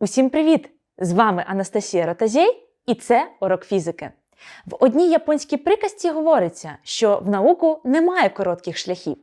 Усім привіт! З вами Анастасія Ротазєй, і це урок фізики. В одній японській приказці говориться, що в науку немає коротких шляхів.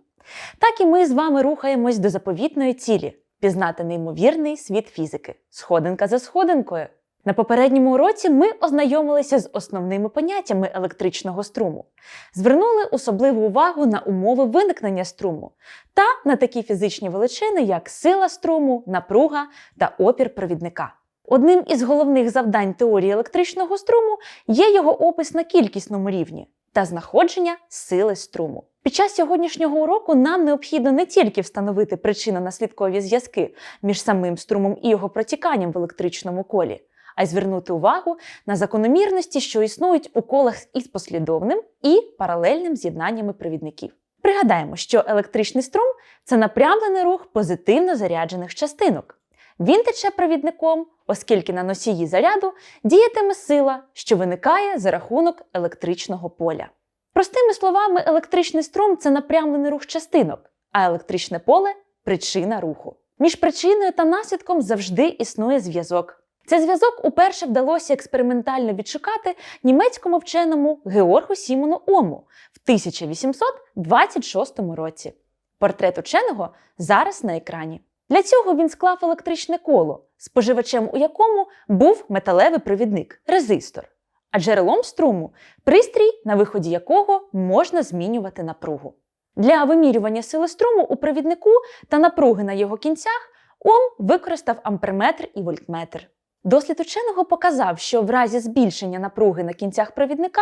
Так і ми з вами рухаємось до заповітної цілі пізнати неймовірний світ фізики, сходинка за сходинкою. На попередньому уроці ми ознайомилися з основними поняттями електричного струму, звернули особливу увагу на умови виникнення струму та на такі фізичні величини, як сила струму, напруга та опір провідника. Одним із головних завдань теорії електричного струму є його опис на кількісному рівні та знаходження сили струму. Під час сьогоднішнього уроку нам необхідно не тільки встановити причинно-наслідкові зв'язки між самим струмом і його протіканням в електричному колі, а й звернути увагу на закономірності, що існують у колах із послідовним і паралельним з'єднаннями провідників. Пригадаємо, що електричний струм це напрямлений рух позитивно заряджених частинок. Він тече провідником, оскільки на носії заряду діятиме сила, що виникає за рахунок електричного поля. Простими словами, електричний струм це напрямлений рух частинок, а електричне поле причина руху. Між причиною та наслідком завжди існує зв'язок. Цей зв'язок уперше вдалося експериментально відшукати німецькому вченому Георгу Сімону Ому в 1826 році. Портрет ученого зараз на екрані. Для цього він склав електричне коло, споживачем у якому був металевий провідник резистор, а джерелом струму пристрій, на виході якого можна змінювати напругу. Для вимірювання сили струму у провіднику та напруги на його кінцях Ом використав амперметр і вольтметр. Дослід ученого показав, що в разі збільшення напруги на кінцях провідника,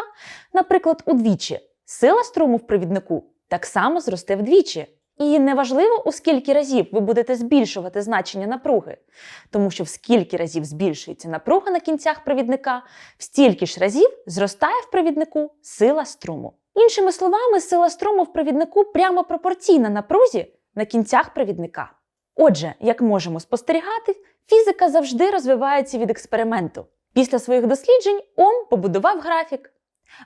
наприклад, удвічі, сила струму в провіднику так само зросте вдвічі. І неважливо, у скільки разів ви будете збільшувати значення напруги, тому що в скільки разів збільшується напруга на кінцях провідника, в стільки ж разів зростає в провіднику сила струму. Іншими словами, сила струму в провіднику прямо пропорційна напрузі на кінцях провідника. Отже, як можемо спостерігати, фізика завжди розвивається від експерименту. Після своїх досліджень Ом побудував графік.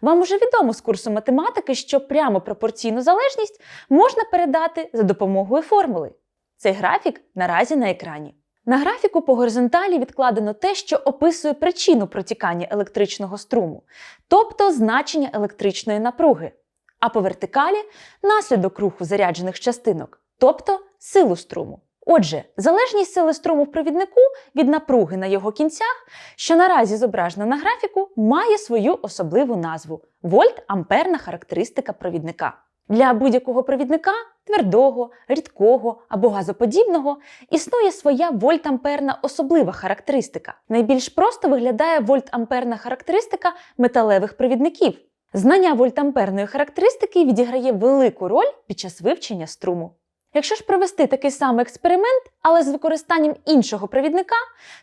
Вам уже відомо з курсу математики, що прямо пропорційну залежність можна передати за допомогою формули. Цей графік наразі на екрані. На графіку по горизонталі відкладено те, що описує причину протікання електричного струму, тобто значення електричної напруги, а по вертикалі наслідок руху заряджених частинок, тобто силу струму. Отже, залежність сили струму в провіднику від напруги на його кінцях, що наразі зображена на графіку, має свою особливу назву вольт-амперна характеристика провідника. Для будь-якого провідника твердого, рідкого або газоподібного існує своя вольт-амперна особлива характеристика. Найбільш просто виглядає вольт-амперна характеристика металевих провідників. Знання вольтамперної характеристики відіграє велику роль під час вивчення струму. Якщо ж провести такий самий експеримент, але з використанням іншого провідника,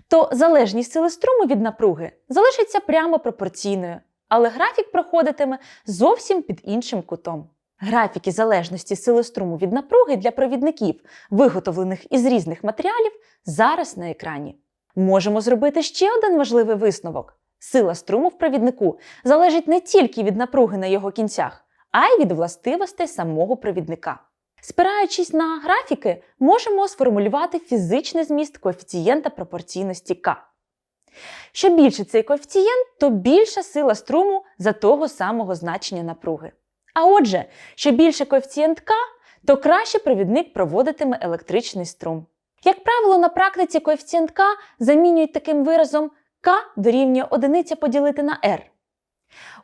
то залежність сили струму від напруги залишиться прямо пропорційною, але графік проходитиме зовсім під іншим кутом. Графіки залежності сили струму від напруги для провідників, виготовлених із різних матеріалів, зараз на екрані. Можемо зробити ще один важливий висновок: сила струму в провіднику залежить не тільки від напруги на його кінцях, а й від властивостей самого провідника. Спираючись на графіки, можемо сформулювати фізичний зміст коефіцієнта пропорційності К. Що більше цей коефіцієнт, то більша сила струму за того самого значення напруги. А отже, що більше коефіцієнт К, то краще провідник проводитиме електричний струм. Як правило, на практиці коефіцієнт К замінюють таким виразом К дорівнює одиниця поділити на R.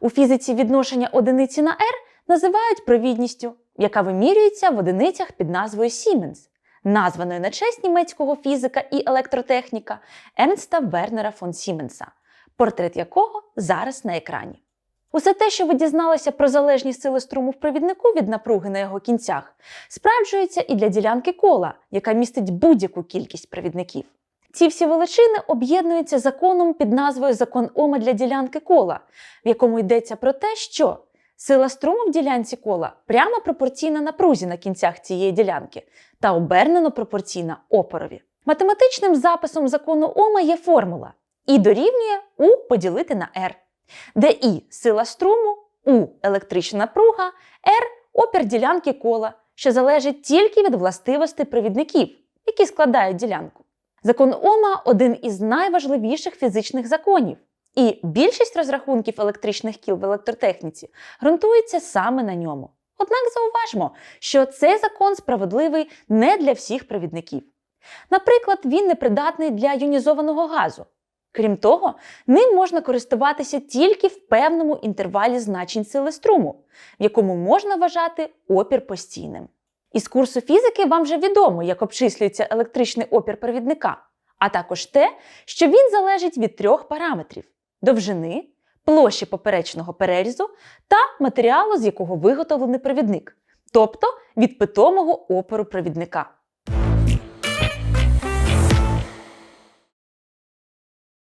У фізиці відношення одиниці на R називають провідністю, яка вимірюється в одиницях під назвою Siemens, названою на честь німецького фізика і електротехніка Ернста Вернера фон Сіменса, портрет якого зараз на екрані. Усе те, що ви дізналися про залежність сили струму в провіднику від напруги на його кінцях, справджується і для ділянки кола, яка містить будь-яку кількість провідників. Ці всі величини об'єднуються законом під назвою Закон Ома для ділянки кола, в якому йдеться про те, що сила струму в ділянці кола прямо пропорційна напрузі на кінцях цієї ділянки та обернено пропорційна опорові. Математичним записом закону Ома є формула І дорівнює У поділити на R, де І сила струму, У електрична напруга, R опір ділянки кола, що залежить тільки від властивостей провідників, які складають ділянку. Закон Ома один із найважливіших фізичних законів. І більшість розрахунків електричних кіл в електротехніці ґрунтується саме на ньому. Однак зауважмо, що цей закон справедливий не для всіх провідників. Наприклад, він непридатний для іонізованого газу. Крім того, ним можна користуватися тільки в певному інтервалі значень сили струму, в якому можна вважати опір постійним. Із курсу фізики вам вже відомо, як обчислюється електричний опір провідника, а також те, що він залежить від трьох параметрів: довжини, площі поперечного перерізу та матеріалу, з якого виготовлений провідник, тобто від питомого опору провідника.